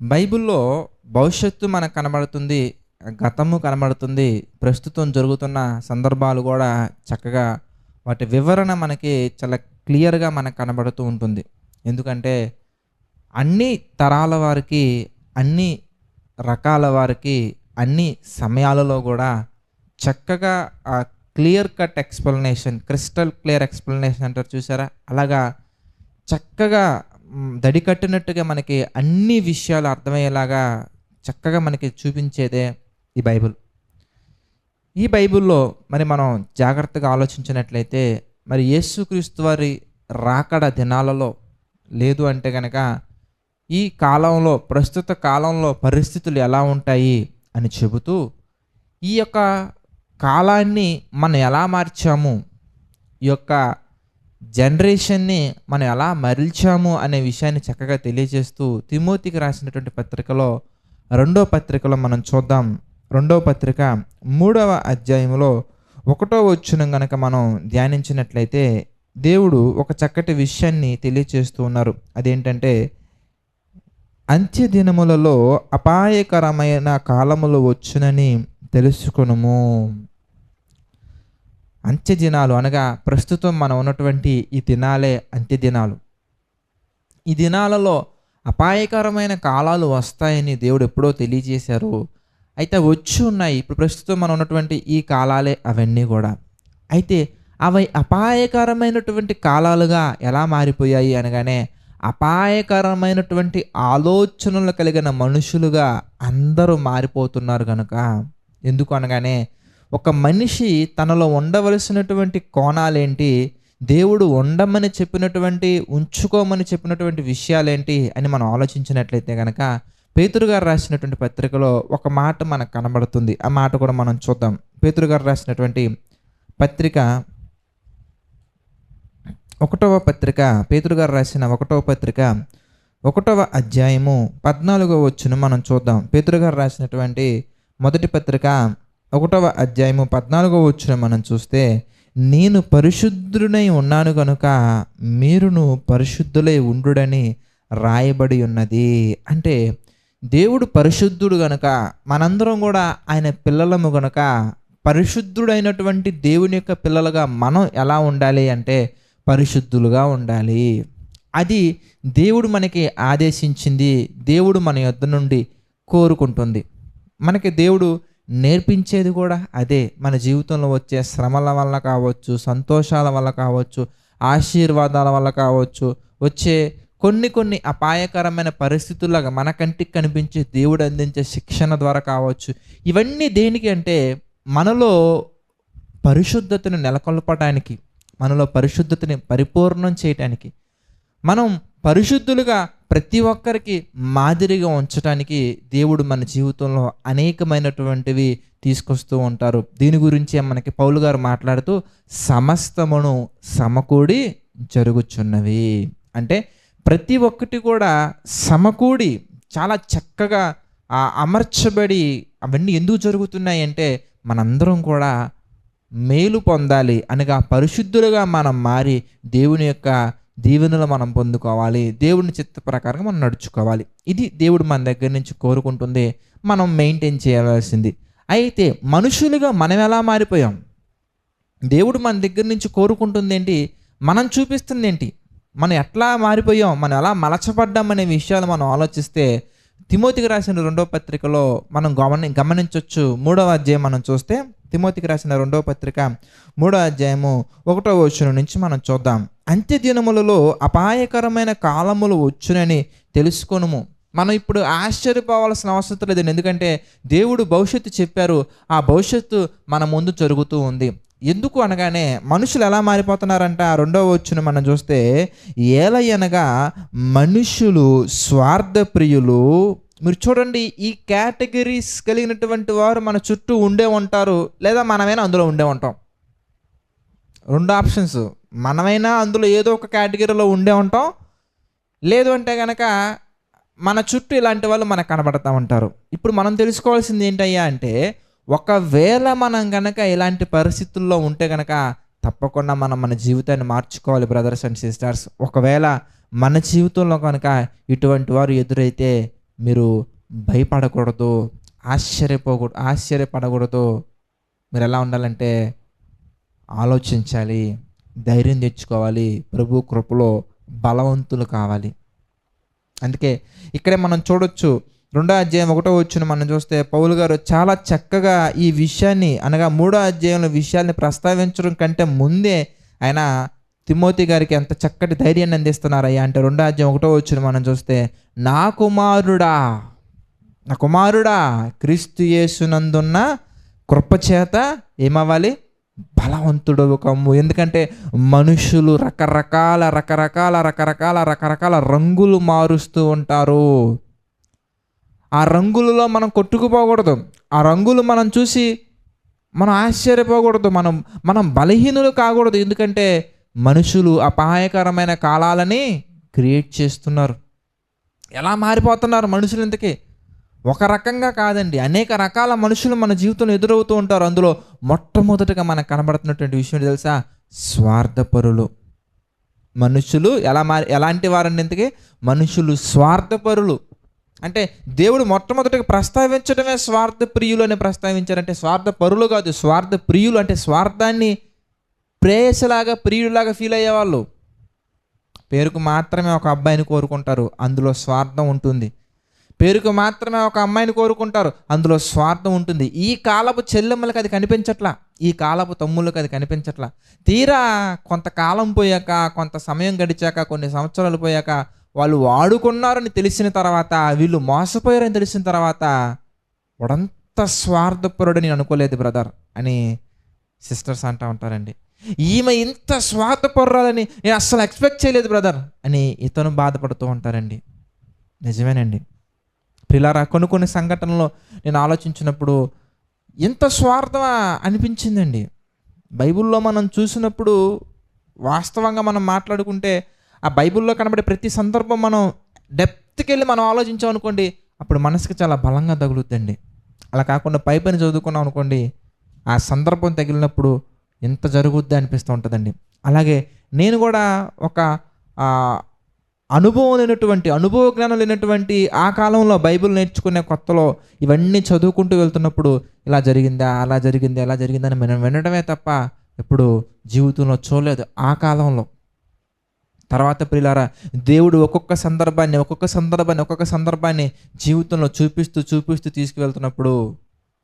బైబిల్లో భవిష్యత్తు మనకు కనబడుతుంది గతము కనబడుతుంది ప్రస్తుతం జరుగుతున్న సందర్భాలు కూడా చక్కగా వాటి వివరణ మనకి చాలా క్లియర్గా మనకు కనబడుతూ ఉంటుంది. ఎందుకంటే అన్ని తరాల వారికి అన్ని రకాల వారికి అన్ని సమయాలలో కూడా చక్కగా ఆ clear cut explanation crystal clear explanation అంటారు చూసారా? అలాగా చక్కగా దడి కట్టినట్టుగా మనకి అన్ని విషయాలు అర్థమయ్యేలాగా చక్కగా మనకి చూపించేదే ఈ బైబిల్. ఈ బైబిల్లో మరి మనం జాగ్రత్తగా ఆలోచించినట్లయితే మరి యేసుక్రీస్తు వారి రాకడ దినాలలో లేదు అంటే కనుక ఈ కాలంలో ప్రస్తుత కాలంలో పరిస్థితులు ఎలా ఉంటాయి అని చెబుతూ ఈ యొక్క కాలాన్ని మనం ఎలా మార్చాము? ఈ యొక్క జనరేషన్ని మనం ఎలా మరల్చాము అనే విషయాన్ని చక్కగా తెలియజేస్తూ తిమోతికి రాసినటువంటి పత్రికలో రెండో పత్రికలో మనం చూద్దాం. రెండో పత్రిక మూడవ అధ్యాయంలో ఒకటో వచ్చిన గనక మనం ధ్యానించినట్లయితే దేవుడు ఒక చక్కటి విషయాన్ని తెలియజేస్తూ ఉన్నారు. అదేంటంటే అంత్య దినములలో అపాయకరమైన కాలములు వచ్చునని తెలుసుకొనుము. అంత్య దినాలు అనగా ప్రస్తుతం మనం ఉన్నటువంటి ఈ దినాలే అంత్య దినాలు ఈ దినాలలో అపాయకరమైన కాలాలు వస్తాయని దేవుడు ఎప్పుడో తెలియజేశారు. అయితే వచ్చి ఉన్నాయి. ఇప్పుడు ప్రస్తుతం మనం ఉన్నటువంటి ఈ కాలాలే అవన్నీ కూడా. అయితే అవి అపాయకరమైనటువంటి కాలాలుగా ఎలా మారిపోయాయి అనగానే అపాయకరమైనటువంటి ఆలోచనలు కలిగిన మనుషులుగా అందరూ మారిపోతున్నారు కనుక ఎందుకు అనగానే ఒక మనిషి తనలో ఉండవలసినటువంటి కోణాలేంటి? దేవుడు ఉండమని చెప్పినటువంటి ఉంచుకోమని చెప్పినటువంటి విషయాలేంటి అని మనం ఆలోచించినట్లయితే కనుక పేతురు గారు రాసినటువంటి పత్రికలో ఒక మాట మనకు కనబడుతుంది. ఆ మాట కూడా మనం చూద్దాం. పేతురు గారు రాసినటువంటి పత్రిక ఒకటవ పత్రిక పేతురు గారు రాసిన ఒకటవ పత్రిక ఒకటవ అధ్యాయము పద్నాలుగవ వచ్చును మనం చూద్దాం. పేతురు గారు రాసినటువంటి మొదటి పత్రిక ఒకటవ అధ్యాయము పద్నాలుగవ వచ్చిన మనం చూస్తే నేను పరిశుద్ధుడై ఉన్నాను కనుక మీరును పరిశుద్ధులై ఉండుడని రాయబడి ఉన్నది. అంటే దేవుడు పరిశుద్ధుడు గనుక మనందరం కూడా ఆయన పిల్లలము గనుక పరిశుద్ధుడైనటువంటి దేవుని యొక్క పిల్లలుగా మనం ఎలా ఉండాలి అంటే పరిశుద్ధులుగా ఉండాలి. అది దేవుడు మనకి ఆదేశించింది దేవుడు మన యొద్ద నుండి కోరుకుంటుంది. మనకి దేవుడు నేర్పించేది కూడా అదే. మన జీవితంలో వచ్చే శ్రమల వల్ల కావచ్చు సంతోషాల వల్ల కావచ్చు ఆశీర్వాదాల వల్ల కావచ్చు వచ్చే కొన్ని కొన్ని అపాయకరమైన పరిస్థితుల్లాగా మన కంటికి కనిపించే దేవుడు అందించే శిక్షణ ద్వారా కావచ్చు. ఇవన్నీ దేనికి అంటే మనలో పరిశుద్ధతను నెలకొల్పడానికి మనలో పరిశుద్ధతని పరిపూర్ణం చేయటానికి. మనం పరిశుద్ధులుగా ప్రతి ఒక్కరికి మాదిరిగా ఉంచడానికి దేవుడు మన జీవితంలో అనేకమైనటువంటివి తీసుకొస్తూ ఉంటారు. దీని గురించే మనకి పౌలు గారు మాట్లాడుతూ సమస్తమును సమకూడి జరుగుచున్నవి. అంటే ప్రతి ఒక్కటి కూడా సమకూడి చాలా చక్కగా ఆ అమర్చబడి అవన్నీ ఎందుకు జరుగుతున్నాయి అంటే మనందరం కూడా మేలు పొందాలి అనగా పరిశుద్ధులుగా మనం మారి దేవుని యొక్క దీవెనలు మనం పొందుకోవాలి. దేవుని చిత్త ప్రకారం మనం నడుచుకోవాలి. ఇది దేవుడు మన దగ్గర నుంచి కోరుకుంటుంది. మనం మెయింటైన్ చేయవలసింది అయితే మనుషులుగా మనం ఎలా మారిపోయాం? దేవుడు మన దగ్గర నుంచి కోరుకుంటుంది ఏంటి మనం చూపిస్తుంది ఏంటి మనం ఎట్లా మారిపోయాం? మనం ఎలా మలచబడ్డాం అనే విషయాలు మనం ఆలోచిస్తే తిమోతికి రాసిన రెండో పత్రికలో మనం గమని గమనించవచ్చు మూడవ అధ్యాయం మనం చూస్తే తిమోతికి రాసిన రెండవ పత్రిక మూడవ అధ్యాయము ఒకటో వచనం నుంచి మనం చూద్దాం. అంత్య దినములలో అపాయకరమైన కాలములు వచ్చునని తెలుసుకొనుము. మనం ఇప్పుడు ఆశ్చర్యపోవాల్సిన అవసరం లేదు. ఎందుకంటే దేవుడు భవిష్యత్తు చెప్పారు. ఆ భవిష్యత్తు మన ముందు జరుగుతూ ఉంది. ఎందుకు అనగానే మనుషులు ఎలా మారిపోతున్నారంట? ఆ రెండవ వచ్చును మనం చూస్తే ఏలయనగా మనుషులు స్వార్థప్రియులు. మీరు చూడండి ఈ కేటగిరీస్ కలిగినటువంటి వారు మన చుట్టూ ఉండే ఉంటారు. లేదా మనమైనా అందులో ఉండే ఉంటాం. రెండు ఆప్షన్స్. మనమైనా అందులో ఏదో ఒక కేటగిరీలో ఉండే ఉంటాం. లేదు అంటే కనుక మన చుట్టూ ఇలాంటి వాళ్ళు మనకు కనబడతా ఉంటారు. ఇప్పుడు మనం తెలుసుకోవాల్సింది ఏంటయ్యా అంటే ఒకవేళ మనం కనుక ఇలాంటి పరిస్థితుల్లో ఉంటే కనుక తప్పకుండా మనం మన జీవితాన్ని మార్చుకోవాలి బ్రదర్స్ అండ్ సిస్టర్స్. ఒకవేళ మన జీవితంలో కనుక ఇటువంటి వారు ఎదురైతే మీరు భయపడకూడదు ఆశ్చర్యపోకూడదు ఆశ్చర్యపడకూడదు. మీరు ఎలా ఉండాలంటే ఆలోచించాలి. ధైర్యం తెచ్చుకోవాలి. ప్రభు కృపలో బలవంతులు కావాలి. అందుకే ఇక్కడే మనం చూడొచ్చు. రెండో అధ్యాయం ఒకటో వచ్చిన మనం చూస్తే పౌలు గారు చాలా చక్కగా ఈ విషయాన్ని అనగా మూడో అధ్యాయంలో విషయాల్ని ప్రస్తావించడం కంటే ముందే ఆయన తిమోతి గారికి ఎంత చక్కటి ధైర్యాన్ని అందిస్తున్నారయ్యా అంటే రెండో అధ్యాయం ఒకటో వచ్చిన మనం చూస్తే నా కుమారుడా నా కుమారుడా క్రీస్తు యేసునందున్న కృపచేత ఏమవ్వాలి? బలవంతుడు కమ్ము ఎందుకంటే మనుషులు రకరకాల రకరకాల రకరకాల రకరకాల రంగులు మారుస్తూ ఉంటారు. ఆ రంగులలో మనం కొట్టుకుపోకూడదు. ఆ రంగులు మనం చూసి మనం ఆశ్చర్యపోకూడదు. మనం మనం బలహీనులు కాకూడదు. ఎందుకంటే మనుషులు అపాయకరమైన కాలాలని క్రియేట్ చేస్తున్నారు. ఎలా మారిపోతున్నారు మనుషులు ఇంతకీ? ఒక రకంగా కాదండి. అనేక రకాల మనుషులు మన జీవితంలో ఎదురవుతూ ఉంటారు. అందులో మొట్టమొదటిగా మనకు కనబడుతున్నటువంటి విషయం తెలుసా? స్వార్థపరులు. మనుషులు ఎలా మారి ఎలాంటి వారండి ఇంతకీ? మనుషులు స్వార్థపరులు. అంటే దేవుడు మొట్టమొదటిగా ప్రస్తావించడమే స్వార్థ ప్రియులు అని ప్రస్తావించారంటే స్వార్థ పరులు కాదు స్వార్థ ప్రియులు అంటే స్వార్థాన్ని ప్రేయసలాగా ప్రియుడిలాగా ఫీల్ అయ్యేవాళ్ళు. పేరుకు మాత్రమే ఒక అబ్బాయిని కోరుకుంటారు. అందులో స్వార్థం ఉంటుంది. పేరుకు మాత్రమే ఒక అమ్మాయిని కోరుకుంటారు. అందులో స్వార్థం ఉంటుంది. ఈ కాలపు చెల్లెమ్మలకు అది కనిపించట్లా. ఈ కాలపు తమ్ముళ్ళకి అది కనిపించట్లా. తీరా కొంతకాలం పోయాక కొంత సమయం గడిచాక కొన్ని సంవత్సరాలు పోయాక వాళ్ళు వాడుకున్నారని తెలిసిన తర్వాత వీళ్ళు మోసపోయారని తెలిసిన తర్వాత వాడంత స్వార్థపరుడు నేను అనుకోలేదు బ్రదర్ అని సిస్టర్స్ అంటూ ఉంటారండి. ఈమె ఇంత స్వార్థపరురాలని నేను అస్సలు ఎక్స్పెక్ట్ చేయలేదు బ్రదర్ అని ఇతను బాధపడుతూ ఉంటారండి. నిజమేనండి. పిల్లరా కొన్ని కొన్ని సంఘటనలో నేను ఆలోచించినప్పుడు ఎంత స్వార్థం అనిపించిందండి. బైబిల్లో మనం చూసినప్పుడు వాస్తవంగా మనం మాట్లాడుకుంటే ఆ బైబిల్లో కనబడే ప్రతి సందర్భం మనం డెప్త్కి వెళ్ళి మనం ఆలోచించాం అనుకోండి అప్పుడు మనసుకి చాలా బలంగా తగులుద్దండి. అలా కాకుండా పై పని చదువుకున్నాం అనుకోండి ఆ సందర్భం తగిలినప్పుడు ఎంత జరుగుద్ది అనిపిస్తూ ఉంటుందండి. అలాగే నేను కూడా ఒక అనుభవం లేనటువంటి అనుభవ జ్ఞానం లేనటువంటి ఆ కాలంలో బైబిల్ నేర్చుకునే కొత్తలో ఇవన్నీ చదువుకుంటూ వెళ్తున్నప్పుడు ఇలా జరిగిందా అలా జరిగిందా ఎలా జరిగిందని మనం వినడమే తప్ప ఎప్పుడు జీవితంలో చూడలేదు ఆ కాలంలో. తర్వాత ప్రిలారా దేవుడు ఒక్కొక్క సందర్భాన్ని ఒక్కొక్క సందర్భాన్ని ఒక్కొక్క సందర్భాన్ని జీవితంలో చూపిస్తూ చూపిస్తూ తీసుకువెళ్తున్నప్పుడు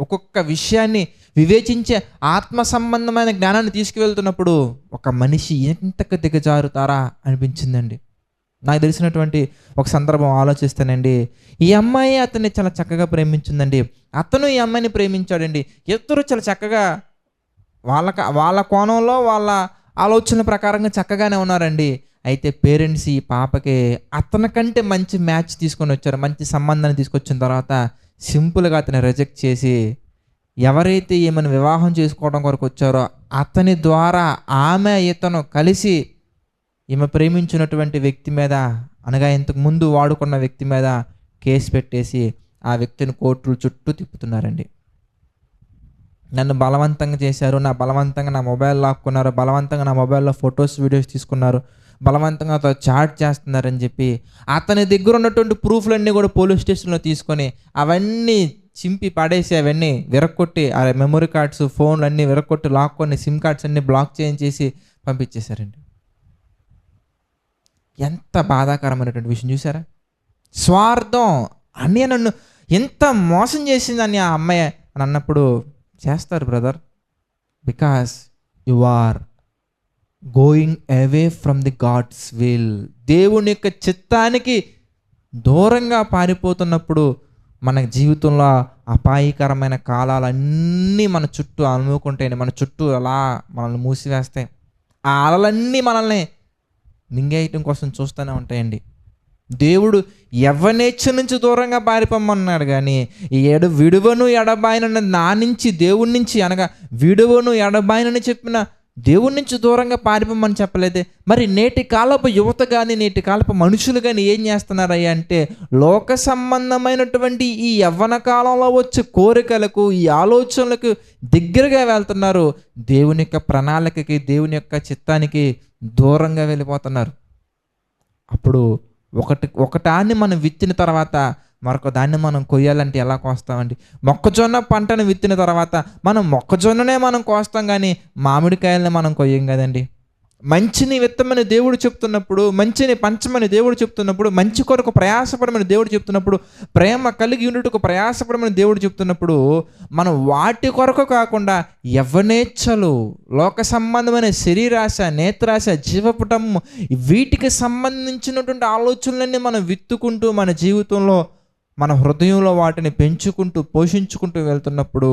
ఒక్కొక్క విషయాన్ని వివేచించే ఆత్మ సంబంధమైన జ్ఞానాన్ని తీసుకువెళ్తున్నప్పుడు ఒక మనిషి ఎంతకు దిగజారుతారా అనిపించిందండి. నాకు తెలిసినటువంటి ఒక సందర్భం ఆలోచిస్తానండి ఈ అమ్మాయి అతన్ని చాలా చక్కగా ప్రేమించిందండి. అతను ఈ అమ్మాయిని ప్రేమించాడండి. ఇద్దరు చాలా చక్కగా వాళ్ళ వాళ్ళ కోణంలో వాళ్ళ ఆలోచన ప్రకారంగా చక్కగానే ఉన్నారండి. అయితే పేరెంట్స్ ఈ పాపకి అతని కంటే మంచి మ్యాచ్ తీసుకొని వచ్చారు. మంచి సంబంధాన్ని తీసుకొచ్చిన తర్వాత సింపుల్గా అతని రిజెక్ట్ చేసి ఎవరైతే ఈమెను వివాహం చేసుకోవడం కొరకు వచ్చారో అతని ద్వారా ఆమె ఇతను కలిసి ఈమె ప్రేమించినటువంటి వ్యక్తి మీద అనగా ఇంతకు ముందు వాడుకున్న వ్యక్తి మీద కేసు పెట్టేసి ఆ వ్యక్తిని కోర్టుల చుట్టూ తిప్పుతున్నారండి. నన్ను బలవంతంగా చేశారు నా బలవంతంగా నా మొబైల్ లాక్కున్నారు బలవంతంగా నా మొబైల్లో ఫొటోస్ వీడియోస్ తీసుకున్నారు బలవంతంగా అతను చాట్ చేస్తున్నారని చెప్పి అతని దగ్గర ఉన్నటువంటి ప్రూఫ్లన్నీ కూడా పోలీస్ స్టేషన్లో తీసుకొని అవన్నీ చింపి పడేసి అవన్నీ విరక్కొట్టి ఆ మెమరీ కార్డ్స్ ఫోన్లు అన్నీ విరక్కొట్టి లాక్కొని సిమ్ కార్డ్స్ అన్నీ బ్లాక్ చేయించేసి పంపించేశారండి. ఎంత బాధాకరమైనటువంటి విషయం చూసారా స్వార్థం. అన్నయ్య నన్ను ఎంత మోసం చేసిందని ఆ అమ్మాయి అని అన్నప్పుడు చేస్తారు brother. Because you are going away from the God's will. దేవుని యొక్క చిత్తానికి దూరంగా పారిపోతున్నప్పుడు మన జీవితంలో అపాయకరమైన కాలాలన్నీ మన చుట్టూ అనుకుంటేనే మన చుట్టూ అలా మనల్ని మూసివేస్తాయి. ఆ అలలన్నీ మనల్ని మింగేయటం కోసం చూస్తూనే ఉంటాయండి. దేవుడు ఎవనేచ్ఛ నుంచి దూరంగా పారిపోమన్నాడు కానీ ఈ విడువను ఎడబాయనని నా నుంచి దేవుడి నుంచి అనగా విడువను ఎడబాయనని చెప్పిన దేవుడి నుంచి దూరంగా పారిపోమని చెప్పలేదే. మరి నేటి కాలపు యువత కానీ నేటి కాలపు మనుషులు కానీ ఏం చేస్తున్నారయ్యా అంటే లోక సంబంధమైనటువంటి ఈ యవ్వన కాలంలో వచ్చే కోరికలకు ఈ ఆలోచనలకు దగ్గరగా వెళ్తున్నారు. దేవుని యొక్క ప్రణాళికకి దేవుని యొక్క చిత్తానికి దూరంగా వెళ్ళిపోతున్నారు. అప్పుడు ఒకటి ఒకటాన్ని మనం విత్తిన తర్వాత మరొక దాన్ని మనం కొయ్యాలంటే ఎలా కోస్తామండి? మొక్కజొన్న పంటను విత్తిన తర్వాత మనం మొక్కజొన్ననే మనం కోస్తాం కానీ మామిడికాయలని మనం కొయ్యం కదండి. మంచిని విత్తమని దేవుడు చెప్తున్నప్పుడు మంచిని పంచమని దేవుడు చెప్తున్నప్పుడు మంచి కొరకు ప్రయాసపడమని దేవుడు చెప్తున్నప్పుడు ప్రేమ కలిగి ఉండుటకు ప్రయాసపడమని దేవుడు చెప్తున్నప్పుడు మనం వాటి కొరకు కాకుండా యవనేచ్ఛలు లోక సంబంధమైన శరీరాశ నేత్రాశ జీవపుటం వీటికి సంబంధించినటువంటి ఆలోచనలన్నీ మనం విత్తుకుంటూ మన జీవితంలో మన హృదయంలో వాటిని పెంచుకుంటూ పోషించుకుంటూ వెళ్తున్నప్పుడు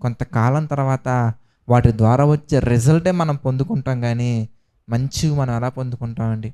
కొంతకాలం తర్వాత వాటి ద్వారా వచ్చే రిజల్టే మనం పొందుకుంటాం కానీ మంచివి మనం ఎలా పొందుకుంటామండి?